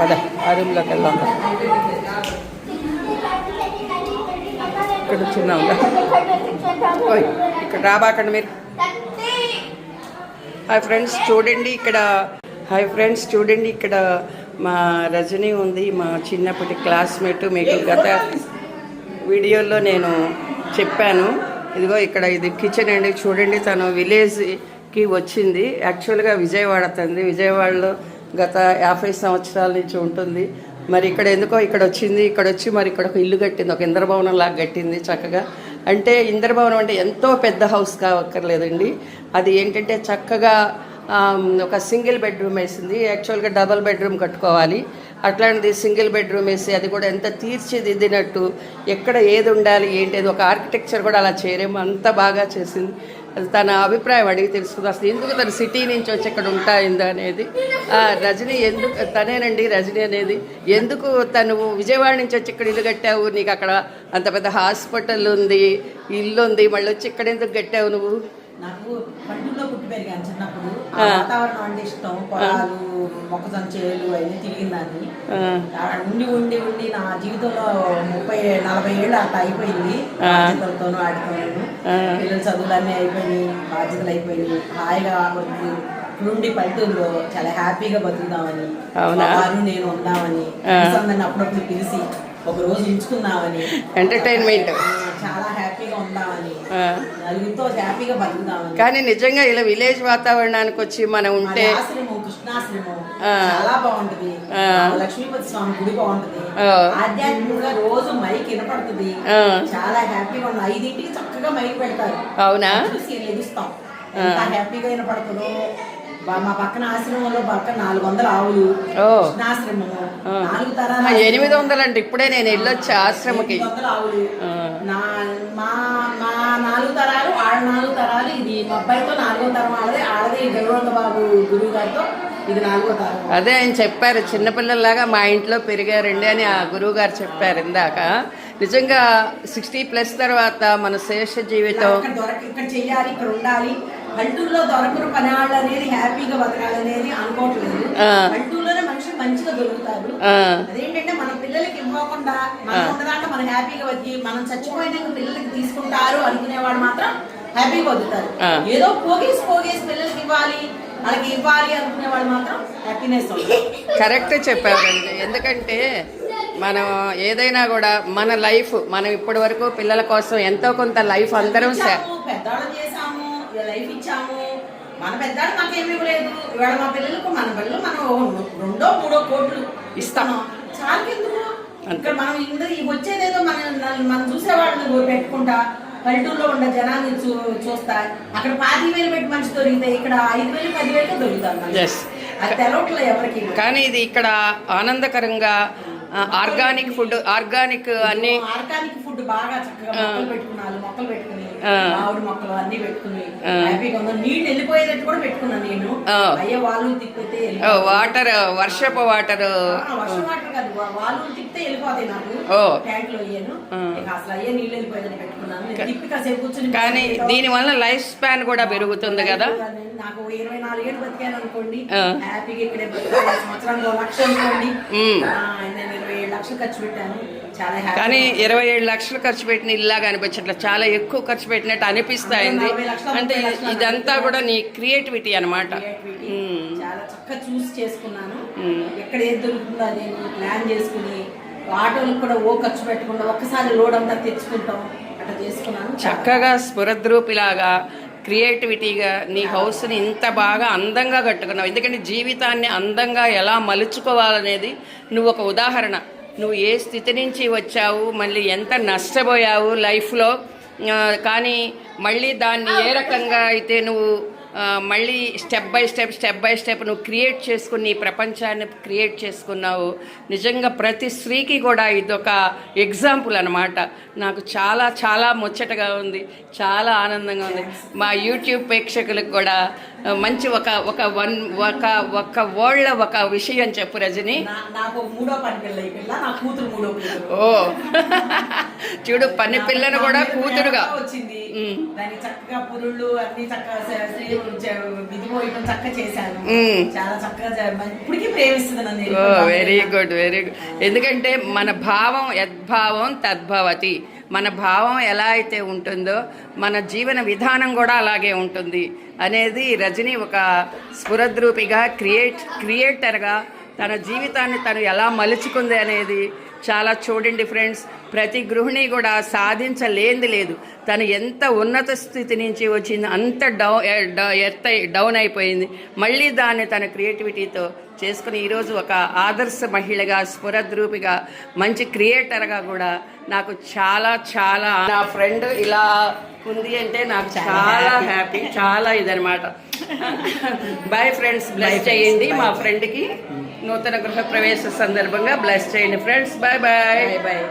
పద ఆ రూమ్లోకి వెళ్దాం. ఇక్కడ చిన్న ఉందా? ఓయ్ ఇక్కడ రాబాకండి మీరు. హాయ్ ఫ్రెండ్స్ చూడండి ఇక్కడ హాయ్ ఫ్రెండ్స్ చూడండి ఇక్కడ మా రజనీ ఉంది మా చిన్నప్పటి క్లాస్మేట్. మీకు గత వీడియోలో నేను చెప్పాను. ఇదిగో ఇక్కడ ఇది కిచెన్ అండి. చూడండి తను విలేజ్కి వచ్చింది. యాక్చువల్గా విజయవాడ తంది విజయవాడలో గత యాభై సంవత్సరాల నుంచి ఉంటుంది. మరి ఇక్కడ ఎందుకో ఇక్కడ వచ్చింది ఇక్కడ వచ్చి మరి ఇక్కడ ఒక ఇల్లు కట్టింది ఒక ఇంద్రభవనం లాగా కట్టింది చక్కగా. అంటే ఇంద్రభవనం అంటే ఎంతో పెద్ద హౌస్ కావక్కర్లేదండి. అది ఏంటంటే చక్కగా ఒక సింగిల్ బెడ్రూమ్ వేసింది. యాక్చువల్గా డబల్ బెడ్రూమ్ కట్టుకోవాలి. అట్లాంటిది సింగిల్ బెడ్రూమ్ వేసి అది కూడా ఎంత తీర్చిదిద్దినట్టు ఎక్కడ ఏది ఉండాలి ఏంటి అది ఒక ఆర్కిటెక్చర్ కూడా అలా చేయరేమో అంత బాగా చేసింది. తన అభిప్రాయం అడిగి తెలుసుకుంది. అసలు ఎందుకు తను సిటీ నుంచి వచ్చి ఇక్కడ ఉంటాయిందా అనేది? ఆ, రజనీ ఎందుకు తనేనండి రజనీ అనేది. ఎందుకు తను విజయవాడ నుంచి వచ్చి ఇక్కడ ఇల్లు కట్టావు? నీకు అక్కడ అంత పెద్ద హాస్పిటల్ ఉంది ఇల్లు ఉంది మళ్ళీ వచ్చి ఇక్కడ ఎందుకు కట్టావు నువ్వు? నాకు పల్లెల్లో పుట్టి పెరిగాను చిన్నప్పుడు. ఆ. వాతావరణం అంటే ఇష్టం పొలాలు మొక్కజొన్న చేలు అవన్నీ తిరిగిందాన్ని. ఆ, ఆడ ఉండి ఉండి ఉండి నా జీవితంలో ముప్పై నలభై ఏళ్ళు అట్లా అయిపోయింది. బాధ్యతలతోనూ పిల్లల చదువులన్నీ అయిపోయినాయి బాధ్యతలు అయిపోయినాయి హాయిగా కొద్ది నుండి పల్లెటూరులో చాలా హ్యాపీగా బతుకుదామని వారు నేను ఉందామని అందరిని అప్పుడప్పుడు పిలిచి ఒక రోజు ఉంచుకుందామని ఎంటర్టైన్మెంట్ చాలా హ్యాపీగా ఉందామని. నలుగురితో హ్యాపీగా బతుకుదామని కానీ నిజంగా ఇలా విలేజ్ వాతావరణానికి వచ్చి మనం ఉంటే ఆశ్రమం కృష్ణాశ్రమం. చాలా బాగుంటది. లక్ష్మీపతి స్వామి గుడి బాగుంటది. ఆధ్యాత్మికంగా రోజు మైక్ వినపడుతుంది. చాలా హ్యాపీగా ఉంది ఐదింటికి చక్కగా మైక్ పెడతారు. అవునా? చూసి ఎంత హ్యాపీగా వినపడుతుందో. మా పక్కన ఆశ్రమంలో పక్కన నాలుగు వందల ఆవులు ఓ. కృష్ణాశ్రమము ఆ. నాలుగు తరాల ఎనిమిది వందలు అంటే ఇప్పుడే నేను వెళ్ళొచ్చా ఆశ్రమకి. వందల ఆవులు. నా మా మా నాలుగు తరాలు ఆడ నాలుగు తరాలు. ఇది మా అబ్బాయితో నాలుగో తరం ఆడదే ఆడదే ఈ గౌరవంగ బాబు గురువు గారితో అదే ఆయన చెప్పారు చిన్నపిల్లల్లాగా మా ఇంట్లో పెరిగారండి అని ఆ గురువు గారు చెప్పారు ఇందాక. నిజంగా సిక్స్టీ ప్లస్ తర్వాత మన శేష జీవితం ఇక్కడ దొరక ఇక్కడ చెయ్యాలి ఇక్కడ ఉండాలి. పల్లెటూరులో దొరకరు పని వాళ్ళు అనేది హ్యాపీగా బతకాలనేది అనుకోవట్లేదు. ఆ. పల్లెటూరులోనే మనిషి మంచిగా దొరుకుతారు. ఆ, అదేంటంటే మన పిల్లలకి ఇవ్వకుండా మనం ఉన్నదాంట్లో మనం హ్యాపీగా బతికి మనం చచ్చిపోయినాక పిల్లలకి తీసుకుంటారు అనుకునేవాడు మాత్రం హ్యాపీగా ఆ. ఏదో పోగేసి పోగేసి పిల్లలకి ఇవ్వాలి. వాళ్ళకి ఇవ్వాలి అనుకునేవాడు మాత్రం హ్యాపీనెస్ కరెక్ట్ చెప్పారండి. ఎందుకంటే మనం ఏదైనా కూడా మన లైఫ్ మనం ఇప్పటి వరకు పిల్లల కోసం ఎంతో కొంత లైఫ్ అందరం పెద్దవాళ్ళం చేసాము లైఫ్ ఇచ్చాము. మన మాకేమి ఇవ్వలేదు. ఇవాళ మా పిల్లలకు మన పిల్లలు మనం రెండో మూడో కోట్లు ఎందుకు ఇక్కడ మనం వచ్చేదేదో మన మనం చూసేవాళ్ళని పెట్టుకుంటా. పల్లెటూరులో ఉండే జనాన్ని చూ చూస్తా అక్కడ పాతి వేలు పెట్టి మనిషి దొరికితే ఇక్కడ ఐదు వేలు పది వేలు. Yes. అది తెలవట్లే ఎవరికి కానీ ఇది ఇక్కడ ఆనందకరంగా ఆర్గానిక్ ఫుడ్ ఆర్గానిక్ అన్ని ఆర్గానిక్ ఫుడ్ బాగా చక్కగా మొక్కలు పెట్టుకున్నాను మొక్కలు పెట్టుకుని ఆవిడ మొక్కలు అన్ని పెట్టుకుని. హ్యాపీగా నీళ్ళు వెళ్ళిపోయేటట్టు కూడా పెట్టుకున్నాను నేను. అయ్యే వాళ్ళు తిప్పితే వాటర్ వర్షపు వాటర్. వర్షం వాటర్ కాదు. వా- వాళ్ళు తిప్పితే వెళ్ళిపోతాయి నాకు. ట్యాంక్లో అయ్యాను. అసలు అయ్యే నీళ్ళు వెళ్ళిపోయేదని పెట్టుకున్నాను. నేను తిప్పి కాసేపు కూర్చుని కానీ దీని వల్ల లైఫ్ స్పాన్ కూడా పెరుగుతుంది కదా? నాకు ఇరవై నాలుగేళ్ళు బతికాను అనుకోండి. హ్యాపీగా ఇక్కడే బతికాను. సంవత్సరానికి లక్ష అనుకోండి. నేను లక్షలు ఖర్చు పెట్టాను. చాలా కానీ ఇరవై ఏడు లక్షలు ఖర్చు పెట్టిన ఇల్లాగా అనిపించట్లే. చాలా ఎక్కువ ఖర్చు పెట్టినట్టు అనిపిస్తాయింది. అంటే ఇదంతా కూడా నీ క్రియేటివిటీ అనమాట. చాలా చక్కగా చూసి చేసుకున్నాను. ఎక్కడ ఏది దొరుకుతుందో నేను ప్లాన్ చేసుకుని ఆటోలకు కూడా ఓ ఖర్చు పెట్టకుండా ఒక్కసారి లోడ్ అంతా తెచ్చుకుంటాం. అట్లా చేసుకున్నాను. చక్కగా స్ఫురద్రూపిలాగా క్రియేటివిటీగా నీ హౌస్ని ఇంత బాగా అందంగా కట్టుకున్నావు. ఎందుకంటే జీవితాన్ని అందంగా ఎలా మలుచుకోవాలనేది నువ్వు ఒక ఉదాహరణ. నువ్వు ఏ స్థితి నుంచి వచ్చావు మళ్ళీ ఎంత నష్టపోయావు లైఫ్లో? కానీ మళ్ళీ దాన్ని ఏ రకంగా అయితే నువ్వు మళ్ళీ step by step step by step నువ్వు క్రియేట్ చేసుకుని నీ ప్రపంచాన్ని క్రియేట్ చేసుకున్నావు. నిజంగా ప్రతి స్త్రీకి కూడా ఇదొక ఎగ్జాంపుల్ అనమాట నాకు చాలా చాలా ముచ్చటగా ఉంది. చాలా ఆనందంగా ఉంది. మా యూట్యూబ్ ప్రేక్షకులకు కూడా మంచి ఒక ఒక వన్ ఒక ఒక వరల్డ్ ఒక విషయం చెప్పు రజని. ఈ ఓ. చూడు పని పిల్లను కూడా కూతురుగా. వచ్చింది. దానికి చక్కగా పురుళ్ళు అన్ని చక్కగా చక్కగా చేశాను. చాలా చక్కగా ఇప్పటికీ ప్రేమిస్తుంది నన్ను ఓ వెరీ గుడ్ వెరీ గుడ్ ఎందుకంటే మన భావం యద్భావం తద్భవతి. మన భావం ఎలా అయితే ఉంటుందో మన జీవన విధానం కూడా అలాగే ఉంటుంది. అనేది రజని ఒక స్ఫురద్రూపిగా క్రియేట్ క్రియేటర్గా తన జీవితాన్ని తను ఎలా మలుచుకుంది అనేది చాలా చూడండి ఫ్రెండ్స్. ప్రతి గృహిణి కూడా సాధించలేంది లేదు. తను ఎంత ఉన్నత స్థితి నుంచి వచ్చింది అంత డౌ ఎత్త డౌన్ అయిపోయింది. మళ్ళీ దాన్ని తన క్రియేటివిటీతో చేసుకుని ఈరోజు ఒక ఆదర్శ మహిళగా స్ఫురద్రూపిగా మంచి క్రియేటర్గా కూడా నాకు చాలా చాలా నా ఫ్రెండ్ ఇలా ఉంది అంటే నాకు చాలా హ్యాపీ చాలా ఇదనమాట బాయ్ ఫ్రెండ్స్ బ్లెస్ చేయండి మా ఫ్రెండ్కి. నూతన గృహ ప్రవేశ సందర్భంగా బ్లెస్ చేయండి friends bye bye bye bye